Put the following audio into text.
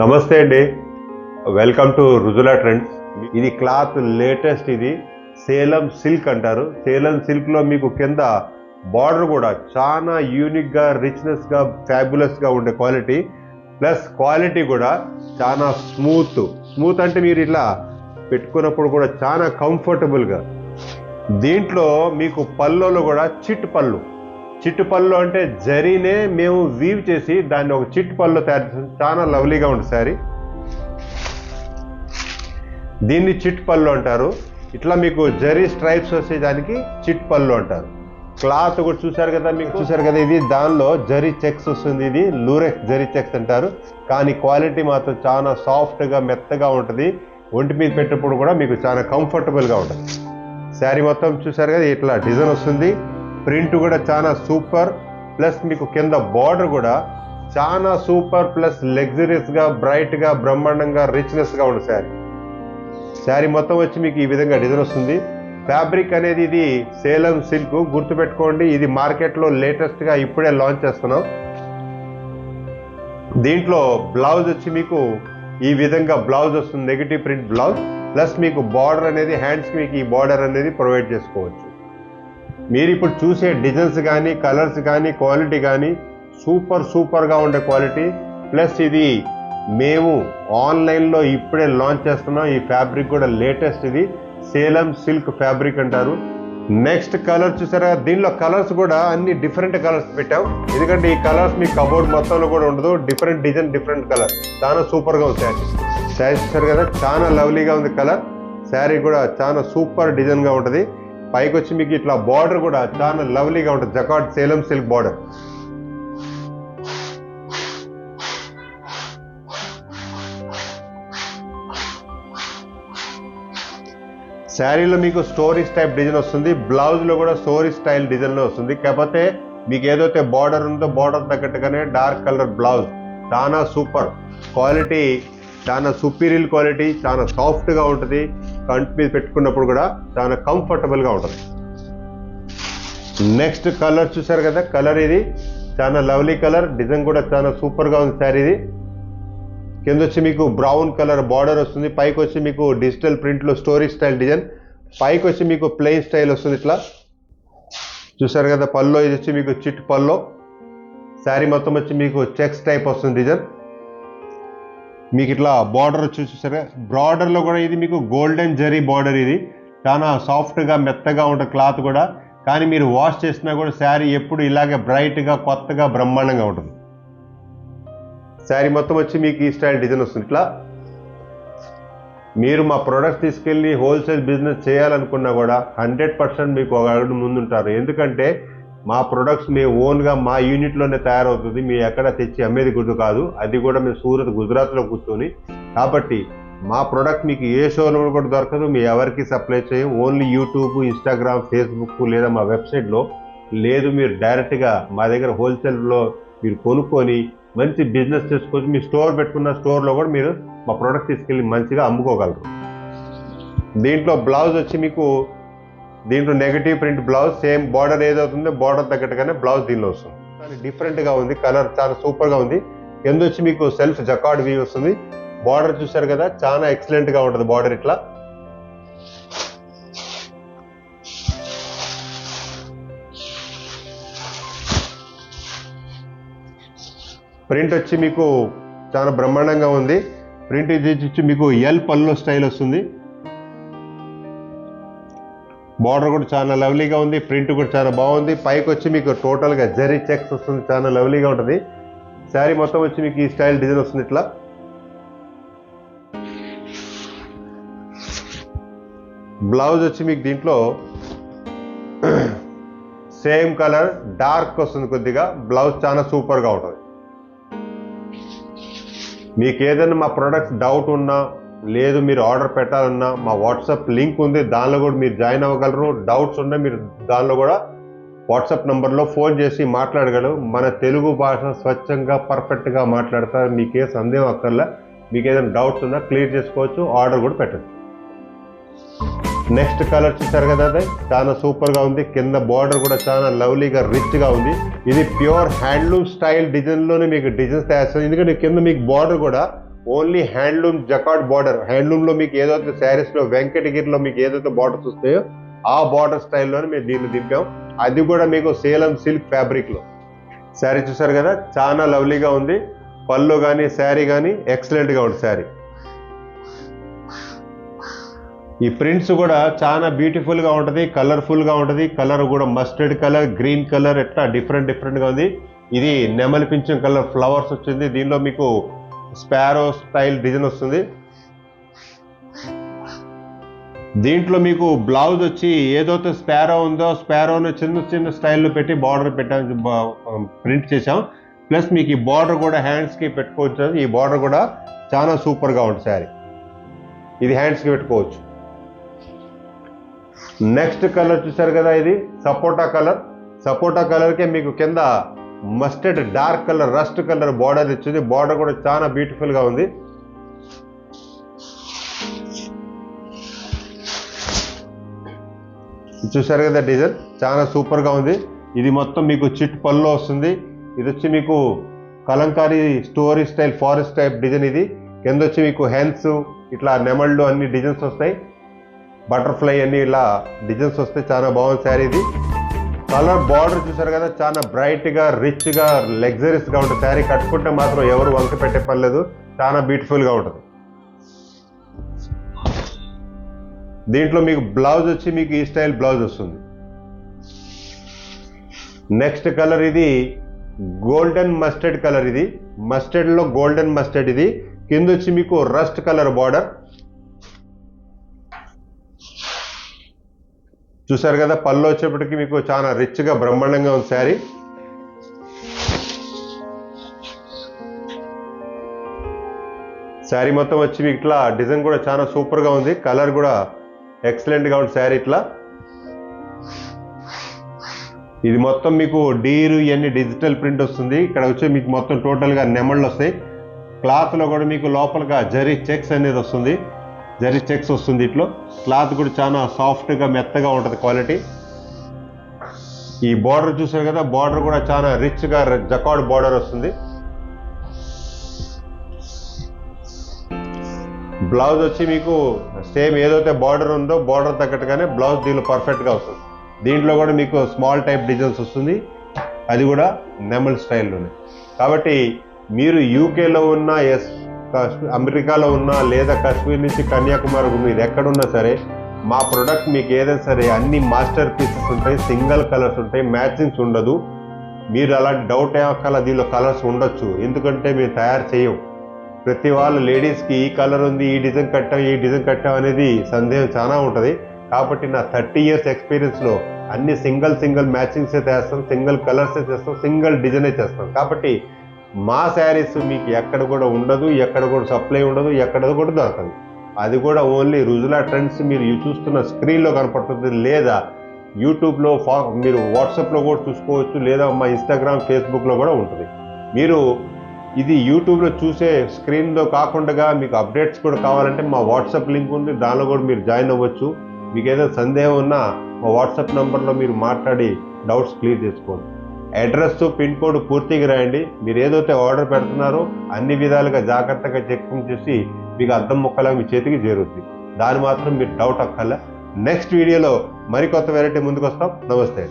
నమస్తే అండి. Welcome to Rujula trends ఇది క్లాత్ లేటెస్ట్ ఇది. సేలం సిల్క్ అంటారు. సేలం సిల్క్లో మీకు కింద బార్డర్ కూడా చాలా యూనిక్గా రిచ్నెస్గా ఫ్యాబులస్గా ఉండే క్వాలిటీ ప్లస్ క్వాలిటీ కూడా చాలా స్మూత్ స్మూత్ అంటే మీరు ఇట్లా పెట్టుకున్నప్పుడు కూడా చాలా కంఫర్టబుల్గా దీంట్లో మీకు పళ్ళలో కూడా చిట్ పళ్ళు. చిట్టు పళ్ళు అంటే జరీనే మేము వీవ్ చేసి దాన్ని ఒక చిట్టు పళ్ళు తయారు చేసాం. చాలా లవ్లీగా ఉంటుంది శారీ. దీన్ని చిట్ పళ్ళు అంటారు. ఇట్లా మీకు జరీ స్ట్రైప్స్ వచ్చే దానికి చిట్ పళ్ళు అంటారు. క్లాత్ కూడా చూశారు కదా మీకు? చూశారు కదా ఇది? దానిలో జరీ చెక్స్ వస్తుంది ఇది. లూరెక్స్ జరీ చెక్స్ అంటారు. కానీ క్వాలిటీ మాత్రం చాలా సాఫ్ట్గా మెత్తగా ఉంటుంది. ఒంటి మీద పెట్టినప్పుడు కూడా మీకు చాలా కంఫర్టబుల్గా ఉంటుంది. శారీ మొత్తం చూశారు కదా ఇట్లా డిజైన్ వస్తుంది. ప్రింట్ కూడా చాలా సూపర్ ప్లస్ మీకు కింద బార్డర్ కూడా చాలా సూపర్ ప్లస్ లగ్జరీస్గా బ్రైట్గా బ్రహ్మాండంగా రిచ్నెస్గా ఉంది శారీ శారీ మొత్తం వచ్చి మీకు ఈ విధంగా డిజైన్ వస్తుంది. ఫ్యాబ్రిక్ అనేది ఇది సేలం సిల్క్ గుర్తుపెట్టుకోండి ఇది మార్కెట్లో లేటెస్ట్గా ఇప్పుడే లాంచ్ చేస్తున్నాం. దీంట్లో బ్లౌజ్ వచ్చి మీకు ఈ విధంగా బ్లౌజ్ వస్తుంది నెగిటివ్ ప్రింట్ బ్లౌజ్ ప్లస్ మీకు బార్డర్ అనేది హ్యాండ్స్కి మీకు ఈ బార్డర్ అనేది ప్రొవైడ్ చేసుకోవచ్చు. మీరు ఇప్పుడు చూసే డిజైన్స్ కానీ కలర్స్ కానీ క్వాలిటీ కానీ సూపర్ సూపర్గా ఉండే క్వాలిటీ ప్లస్ ఇది మేము ఆన్లైన్లో ఇప్పుడే లాంచ్ చేస్తున్నాం. ఈ ఫ్యాబ్రిక్ కూడా లేటెస్ట్ ఇది. సేలం సిల్క్ ఫ్యాబ్రిక్ అంటారు. నెక్స్ట్ కలర్ చూసారా? దీనిలో కలర్స్ కూడా అన్ని డిఫరెంట్ కలర్స్ పెట్టాం. ఎందుకంటే ఈ కలర్స్ మీ కబోర్డ్ మొత్తంలో కూడా ఉండదు. డిఫరెంట్ డిజైన్ డిఫరెంట్ కలర్ చాలా సూపర్గా ఉంది శారీ. శారీ చూసారు కదా? చాలా లవ్లీగా ఉంది కలర్ శారీ కూడా చాలా సూపర్ డిజైన్గా ఉంటుంది. పైకి వచ్చి మీకు ఇట్లా బార్డర్ కూడా చాలా లవ్లీగా ఉంటుంది. Jacquard Salem silk border. శారీలో మీకు స్టోరీస్ టైప్ డిజైన్ వస్తుంది. బ్లౌజ్లో కూడా స్టోరీ స్టైల్ డిజైన్లో వస్తుంది. కాకపోతే మీకు ఏదైతే బార్డర్ ఉందో బార్డర్ తగ్గట్టుగానే డార్క్ కలర్ బ్లౌజ్. చాలా సూపర్. క్వాలిటీ చాలా సుపీరియర్ క్వాలిటీ చాలా సాఫ్ట్గా ఉంటుంది. కంటి మీద పెట్టుకున్నప్పుడు కూడా చాలా కంఫర్టబుల్గా ఉంటుంది. నెక్స్ట్ కలర్ చూసారు కదా? కలర్ ఇది. చాలా లవ్లీ కలర్ డిజైన్ కూడా చాలా సూపర్గా ఉంది శారీ ఇది. కింద వచ్చి మీకు బ్రౌన్ కలర్ బార్డర్ వస్తుంది. పైకి వచ్చి మీకు డిజిటల్ ప్రింట్లో స్టోరీ స్టైల్ డిజైన్ పైకి వచ్చి మీకు ప్లెయిన్ స్టైల్ వస్తుంది ఇట్లా. చూసారు కదా? పల్లో ఇది వచ్చి మీకు చిట్ పల్లో. శారీ మొత్తం వచ్చి మీకు చెక్స్ టైప్ వస్తుంది డిజైన్ మీకు ఇట్లా బార్డర్ వచ్చేసి సరే బార్డర్లో కూడా ఇది మీకు గోల్డెన్ జరీ బార్డర్ ఇది. చాలా సాఫ్ట్గా మెత్తగా ఉంటుంది క్లాత్ కూడా. కానీ మీరు వాష్ చేసినా కూడా శారీ ఎప్పుడు ఇలాగే బ్రైట్గా కొత్తగా బ్రహ్మాండంగా ఉంటుంది. శారీ మొత్తం వచ్చి మీకు ఈ స్టైల్ డిజైన్ వస్తుంది. ఇట్లా మీరు మా ప్రొడక్ట్స్ తీసుకెళ్ళి హోల్సేల్ బిజినెస్ చేయాలనుకున్నా కూడా హండ్రెడ్ పర్సెంట్ మీకు ఒక అడుగు ముందుంటారు. ఎందుకంటే మా ప్రొడక్ట్స్ మేము ఓన్గా మా యూనిట్లోనే తయారవుతుంది. మీ ఎక్కడ తెచ్చి అమ్మేది గుర్తు కాదు. అది కూడా మేము సూరత్ గుజరాత్లో కూర్చొని. కాబట్టి మా ప్రొడక్ట్ మీకు ఏ షోలో కూడా దొరకదు. మీ ఎవరికి సప్లై చేయం. ఓన్లీ యూట్యూబ్ ఇన్స్టాగ్రామ్ ఫేస్బుక్ లేదా మా వెబ్సైట్లో లేదు మీరు డైరెక్ట్గా మా దగ్గర హోల్సేల్లో మీరు కొనుక్కొని మంచి బిజినెస్ చేసుకొని మీ స్టోర్ పెట్టుకున్న స్టోర్లో కూడా మీరు మా ప్రోడక్ట్ తీసుకెళ్ళి మంచిగా అమ్ముకోగలరు. దీంట్లో బ్లౌజ్ వచ్చి మీకు దీంట్లో negative print blouse same border ఏదవుతుందో border తగ్గట్టుగానే బ్లౌజ్ దీనిలో వస్తుంది. కానీ డిఫరెంట్గా ఉంది కలర్ చాలా సూపర్గా ఉంది. కింద వచ్చి మీకు సెల్ఫ్ జకార్డ్ వ్యూ వస్తుంది? బార్డర్ చూసారు కదా చాలా ఎక్సలెంట్గా ఉంటుంది బార్డర్ ఇట్లా. ప్రింట్ వచ్చి మీకు చాలా బ్రహ్మాండంగా ఉంది. ప్రింట్ ఇది వచ్చి మీకు ఎల్ పల్లో స్టైల్ వస్తుంది. బార్డర్ కూడా చాలా లవ్లీగా ఉంది ప్రింట్ కూడా చాలా బాగుంది. పైకి వచ్చి మీకు టోటల్గా జరీ చెక్స్ వస్తుంది చాలా లవ్లీగా ఉంటుంది. శారీ మొత్తం వచ్చి మీకు ఈ స్టైల్ డిజైన్ వస్తుంది ఇట్లా. బ్లౌజ్ వచ్చి మీకు దీంట్లో సేమ్ కలర్ డార్క్ వస్తుంది కొద్దిగా. బ్లౌజ్ చాలా సూపర్గా ఉంటుంది. మీకు ఏదైనా మా ప్రొడక్ట్స్ డౌట్ ఉన్నా లేదు మీరు ఆర్డర్ పెట్టాలన్నా మా వాట్సాప్ లింక్ ఉంది దానిలో కూడా మీరు జాయిన్ అవ్వగలరు. డౌట్స్ ఉంటే మీరు దానిలో కూడా వాట్సాప్ నెంబర్లో ఫోన్ చేసి మాట్లాడగలరు. మన తెలుగు భాష స్వచ్ఛంగా పర్ఫెక్ట్గా మాట్లాడతారు. మీకే సందేహం అక్కర్లా. మీకు ఏదైనా డౌట్స్ ఉన్నా క్లియర్ చేసుకోవచ్చు ఆర్డర్ కూడా పెట్టచ్చు. నెక్స్ట్ కలర్ చూసారు కదా అదే చాలా సూపర్గా ఉంది. కింద బార్డర్ కూడా చాలా లవ్లీగా రిచ్గా ఉంది. ఇది ప్యూర్ హ్యాండ్లూమ్ స్టైల్ డిజైన్లోనే మీకు డిజైన్స్ తయారు చేస్తుంది ఎందుకంటే కింద మీకు బార్డర్ కూడా ఓన్లీ హ్యాండ్లూమ్ జకాట్ బార్డర్. హ్యాండ్లూమ్లో మీకు ఏదైతే శారీస్లో వెంకటగిరిలో మీకు ఏదైతే బార్డర్స్ వస్తాయో ఆ బార్డర్ స్టైల్లోనే మేము దీన్ని దింపాం. అది కూడా మీకు సేలం సిల్క్ ఫ్యాబ్రిక్లో. శారీ చూసారు కదా చాలా లవ్లీగా ఉంది. పళ్ళు కానీ శారీ కానీ ఎక్సలెంట్గా ఉంది శారీ. ఈ ప్రింట్స్ కూడా చాలా బ్యూటిఫుల్గా ఉంటుంది కలర్ఫుల్గా ఉంటుంది. కలర్ కూడా మస్టర్డ్ కలర్ గ్రీన్ కలర్ ఎట్లా డిఫరెంట్ డిఫరెంట్గా ఉంది. ఇది నెమలి పింఛం కలర్ ఫ్లవర్స్ వచ్చింది. దీనిలో మీకు స్పారో స్టైల్ డిజైన్ వస్తుంది. దీంట్లో మీకు బ్లౌజ్ వచ్చి ఏదైతే స్పారో ఉందో స్పారోని చిన్న చిన్న స్టైల్లో పెట్టి బార్డర్ పెట్టాం ప్రింట్ చేసాం ప్లస్ మీకు ఈ బార్డర్ కూడా హ్యాండ్స్కి పెట్టుకోవచ్చు. ఈ బార్డర్ కూడా చాలా సూపర్గా ఉంది శారీ. ఇది హ్యాండ్స్కి పెట్టుకోవచ్చు. నెక్స్ట్ కలర్ చూసారు కదా ఇది? సపోటా కలర్. సపోటా కలర్కే మీకు కింద mustard dark colour rust colour border ఇచ్చింది బార్డర్ కూడా చాలా బ్యూటిఫుల్గా ఉంది. చూసారు కదా డిజైన్? చాలా సూపర్గా ఉంది. ఇది మొత్తం మీకు చిట్ పళ్ళు వస్తుంది. ఇది వచ్చి మీకు kalamkari story style forest type design ఇది. కింద వచ్చి మీకు హెన్స్ ఇట్లా నెమళ్ళు అన్ని డిజైన్స్ వస్తాయి. బటర్ఫ్లై అన్ని ఇలా డిజైన్స్ వస్తాయి చాలా బాగుంది శారీ ఇది. కలర్ బార్డర్ చూసారు కదా చాలా బ్రైట్గా రిచ్గా గా ఉంటుంది. శారీ కట్టుకుంటే మాత్రం ఎవరు వంక పెట్టే పని లేదు. చాలా బ్యూటిఫుల్గా ఉంటుంది. దీంట్లో మీకు బ్లౌజ్ వచ్చి మీకు ఈ స్టైల్ బ్లౌజ్ వస్తుంది. నెక్స్ట్ కలర్ ఇది గోల్డెన్ మస్టర్డ్ కలర్ ఇది. మస్టర్డ్లో గోల్డెన్ మస్టర్డ్ ఇది. కింద వచ్చి మీకు రస్ట్ కలర్ బార్డర్ చూసారు కదా పళ్ళు వచ్చేప్పటికి మీకు చాలా రిచ్గా బ్రహ్మాండంగా ఉంది శారీ. శారీ మొత్తం వచ్చి మీకు ఇట్లా డిజైన్ కూడా చాలా సూపర్గా ఉంది. కలర్ కూడా ఎక్సలెంట్గా ఉంది శారీ ఇట్లా. ఇది మొత్తం మీకు డీరు ఇవన్నీ డిజిటల్ ప్రింట్ వస్తుంది. ఇక్కడ వచ్చి మీకు మొత్తం టోటల్గా నెమళ్ళు వస్తాయి. క్లాత్లో కూడా మీకు లోపలగా జరీ చెక్స్ అనేది వస్తుంది. జరీ చెక్స్ వస్తుంది ఇట్లో. క్లాత్ కూడా చాలా సాఫ్ట్గా మెత్తగా ఉంటుంది క్వాలిటీ. ఈ బార్డర్ చూసారు కదా బార్డర్ కూడా చాలా రిచ్గా జకాడ్ బార్డర్ వస్తుంది. బ్లౌజ్ వచ్చి మీకు సేమ్ ఏదైతే బార్డర్ ఉందో బార్డర్ తగ్గట్టుగానే బ్లౌజ్ దీనిలో పర్ఫెక్ట్గా వస్తుంది. దీంట్లో కూడా మీకు స్మాల్ టైప్ డిజైన్స్ వస్తుంది. అది కూడా నెమల్ స్టైల్లోనే. కాబట్టి మీరు యూకేలో ఉన్న ఎస్ అమెరికాలో ఉన్నా లేదా కాశ్మీర్ నుంచి కన్యాకుమారి మీరు ఎక్కడున్నా సరే మా ప్రొడక్ట్ మీకు ఏదైనా సరే అన్ని మాస్టర్ పీసెస్ ఉంటాయి సింగిల్ కలర్స్ ఉంటాయి మ్యాచింగ్స్ ఉండదు. మీరు అలాంటి డౌట్ ఏమక్కల దీనిలో కలర్స్ ఉండొచ్చు. ఎందుకంటే మేము తయారు చేయం ప్రతి వాళ్ళు లేడీస్కి ఈ కలర్ ఉంది ఈ డిజైన్ కట్టాం ఈ డిజైన్ కట్టాం అనేది సందేహం చాలా ఉంటుంది. కాబట్టి నా థర్టీ ఇయర్స్ ఎక్స్పీరియన్స్లో అన్ని సింగిల్ సింగిల్ మ్యాచింగ్సే చేస్తాం సింగిల్ కలర్సే చేస్తాం సింగిల్ డిజైనే చేస్తాం. కాబట్టి మా శారీస్ మీకు ఎక్కడ కూడా ఉండదు ఎక్కడ కూడా సప్లై ఉండదు ఎక్కడ కూడా దొరకదు. అది కూడా ఓన్లీ రుజులా ట్రెండ్స్ మీరు చూస్తున్న స్క్రీన్లో కనపడుతుంది లేదా యూట్యూబ్లో ఫా మీరు వాట్సాప్లో కూడా చూసుకోవచ్చు లేదా మా ఇన్స్టాగ్రామ్ ఫేస్బుక్లో కూడా ఉంటుంది. మీరు ఇది యూట్యూబ్లో చూసే స్క్రీన్లో కాకుండా మీకు అప్డేట్స్ కూడా కావాలంటే మా వాట్సాప్ లింక్ ఉంది దానిలో కూడా మీరు జాయిన్ అవ్వచ్చు. మీకు ఏదైనా సందేహం ఉన్నా మా వాట్సాప్ నెంబర్లో మీరు మాట్లాడి డౌట్స్ క్లియర్ చేసుకోండి. అడ్రస్ పిన్ కోడ్ పూర్తిగా రాయండి. మీరు ఏదైతే ఆర్డర్ పెడుతున్నారో అన్ని విధాలుగా జాగ్రత్తగా చెక్ చేసి మీకు అర్థం ముక్కలా మీ చేతికి చేరుద్ది. దాని మాత్రం మీరు డౌట్ అక్కర్లే. నెక్స్ట్ వీడియోలో మరికొత్త వెరైటీ ముందుకు వస్తాం. నమస్తే